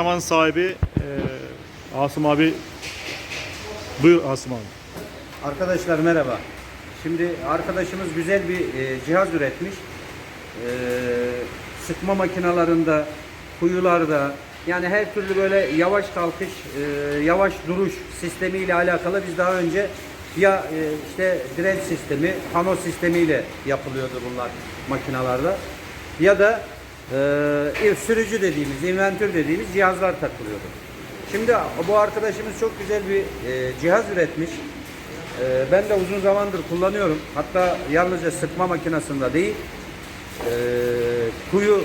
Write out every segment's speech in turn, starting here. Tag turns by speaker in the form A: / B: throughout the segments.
A: Karaman sahibi e, Asım abi. Buyur Asım abi.
B: Arkadaşlar merhaba. Şimdi arkadaşımız güzel bir e, cihaz üretmiş. E, sıkma makinalarında, kuyularda yani her türlü böyle yavaş kalkış, e, yavaş duruş sistemiyle alakalı biz daha önce ya e, işte direnç sistemi, hano sistemiyle yapılıyordu bunlar makinalarda ya da e, sürücü dediğimiz, inventör dediğimiz cihazlar takılıyordu. Şimdi bu arkadaşımız çok güzel bir e, cihaz üretmiş. Ee, ben de uzun zamandır kullanıyorum. Hatta yalnızca sıkma makinesinde değil, ee, kuyu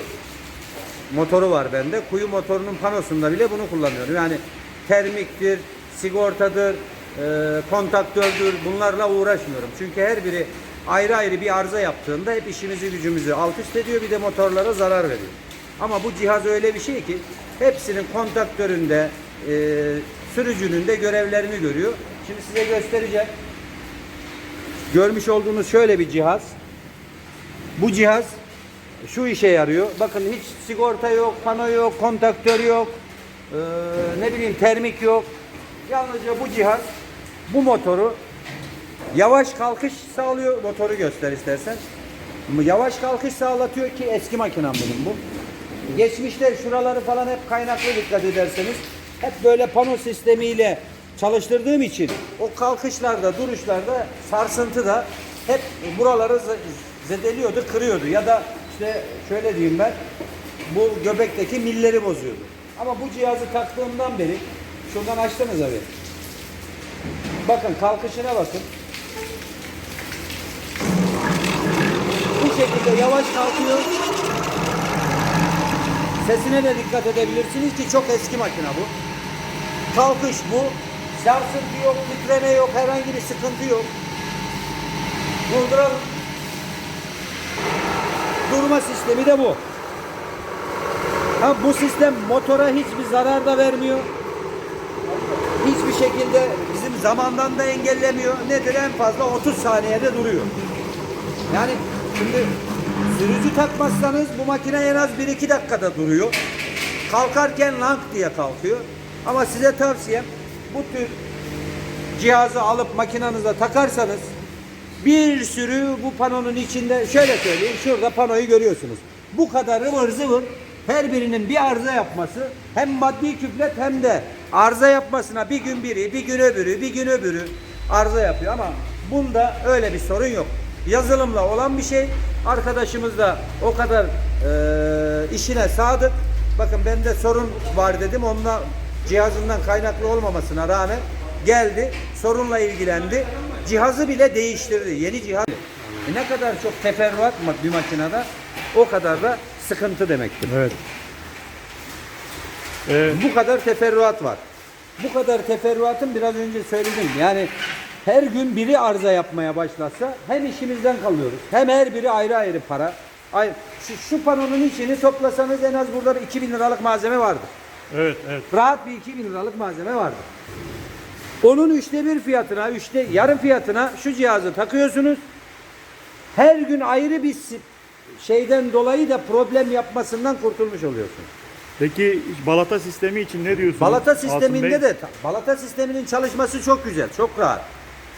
B: motoru var bende. Kuyu motorunun panosunda bile bunu kullanıyorum. Yani termiktir, sigortadır, ee, kontaktördür bunlarla uğraşmıyorum. Çünkü her biri ayrı ayrı bir arıza yaptığında hep işimizi gücümüzü alt üst ediyor bir de motorlara zarar veriyor. Ama bu cihaz öyle bir şey ki hepsinin kontaktöründe, ee, sürücünün de görevlerini görüyor. Şimdi size göstereceğim. Görmüş olduğunuz şöyle bir cihaz. Bu cihaz şu işe yarıyor. Bakın hiç sigorta yok, pano yok, kontaktör yok, ee, ne bileyim termik yok. Yalnızca bu cihaz bu motoru yavaş kalkış sağlıyor. Motoru göster istersen. Yavaş kalkış sağlatıyor ki eski makinem benim bu. Geçmişte şuraları falan hep kaynaklı dikkat ederseniz hep böyle pano sistemiyle çalıştırdığım için o kalkışlarda, duruşlarda sarsıntı da hep buraları ze- zedeliyordu, kırıyordu. Ya da işte şöyle diyeyim ben, bu göbekteki milleri bozuyordu. Ama bu cihazı taktığımdan beri, şuradan açtınız abi. Bakın kalkışına bakın. Şekilde yavaş kalkıyor. Sesine de dikkat edebilirsiniz ki çok eski makine bu. Kalkış bu. Sarsıntı yok, titreme yok, herhangi bir sıkıntı yok. Durduralım. Durma sistemi de bu. Ha, bu sistem motora hiçbir zarar da vermiyor. Hiçbir şekilde bizim zamandan da engellemiyor. Nedir en fazla 30 saniyede duruyor. Yani şimdi sürücü takmazsanız bu makine en az 1-2 dakikada duruyor. Kalkarken lang diye kalkıyor. Ama size tavsiyem bu tür cihazı alıp makinanıza takarsanız bir sürü bu panonun içinde şöyle söyleyeyim şurada panoyu görüyorsunuz. Bu kadar ıvır zıvır her birinin bir arıza yapması hem maddi küflet hem de arıza yapmasına bir gün biri, bir gün öbürü, bir gün öbürü arıza yapıyor ama bunda öyle bir sorun yok. Yazılımla olan bir şey. Arkadaşımız da o kadar eee, işine sadık. Bakın bende sorun var dedim. Onunla cihazından kaynaklı olmamasına rağmen geldi. Sorunla ilgilendi. Cihazı bile değiştirdi. Yeni cihaz. E ne kadar çok teferruat bir makinede o kadar da sıkıntı demektir.
A: Evet. E,
B: Bu kadar teferruat var. Bu kadar teferruatın biraz önce söyledim. Yani her gün biri arıza yapmaya başlasa hem işimizden kalıyoruz. Hem her biri ayrı ayrı para. Ay, şu, şu panonun içini toplasanız en az burada bir 2000 liralık malzeme vardır.
A: evet, evet.
B: Rahat bir 2000 liralık malzeme vardır. Onun üçte bir fiyatına, üçte yarım fiyatına şu cihazı takıyorsunuz. Her gün ayrı bir şeyden dolayı da problem yapmasından kurtulmuş oluyorsunuz.
A: Peki balata sistemi için ne diyorsunuz?
B: Balata sisteminde de balata sisteminin çalışması çok güzel, çok rahat.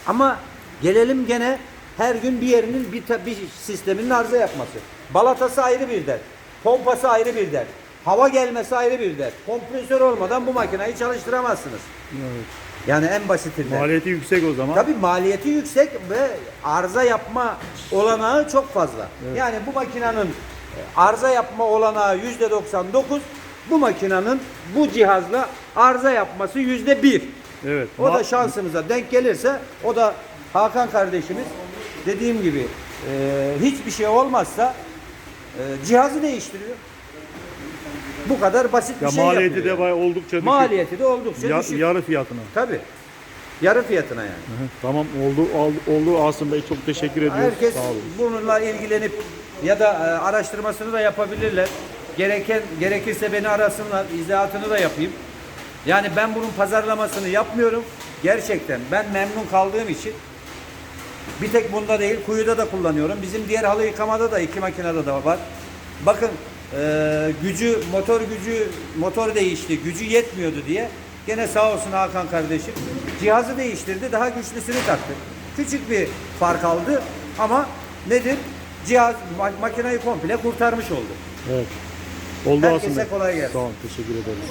B: Ama gelelim gene her gün bir yerinin bir, bir sisteminin arıza yapması. Balatası ayrı bir dert. Pompası ayrı bir dert. Hava gelmesi ayrı bir dert. Kompresör olmadan bu makineyi çalıştıramazsınız.
A: Evet.
B: Yani en basitinden.
A: Maliyeti yüksek o zaman.
B: Tabii maliyeti yüksek ve arıza yapma olanağı çok fazla. Yani bu makinenin e, arıza yapma olanağı yüzde 99, bu makinenin bu cihazla arıza yapması yüzde bir.
A: Evet.
B: O da şansımıza denk gelirse o da Hakan kardeşimiz dediğim gibi e, hiçbir şey olmazsa e, cihazı değiştiriyor. Bu kadar basit bir
A: ya
B: şey
A: maliyeti de bayağı oldukça düşük.
B: Maliyeti de oldukça
A: Ya-
B: düşük.
A: yarı fiyatına.
B: Tabii. Yarı fiyatına yani.
A: Hı hı. Tamam oldu oldu, oldu Asım Bey çok teşekkür ediyoruz.
B: Herkes
A: Sağ olun.
B: bununla ilgilenip ya da e, araştırmasını da yapabilirler. Gereken gerekirse beni arasınlar, izahatını da yapayım. Yani ben bunun pazarlamasını yapmıyorum. Gerçekten ben memnun kaldığım için bir tek bunda değil, kuyuda da kullanıyorum. Bizim diğer halı yıkamada da iki makinede de var. Bakın Ee, gücü motor gücü motor değişti. Gücü yetmiyordu diye. Gene sağ olsun Hakan kardeşim cihazı değiştirdi. Daha güçlüsünü taktı. Küçük bir fark aldı ama nedir? Cihaz ma- makineyi komple kurtarmış oldu.
A: Evet. Oldu
B: Herkese
A: aslında.
B: kolay gelsin.
A: Tamam teşekkür ederiz.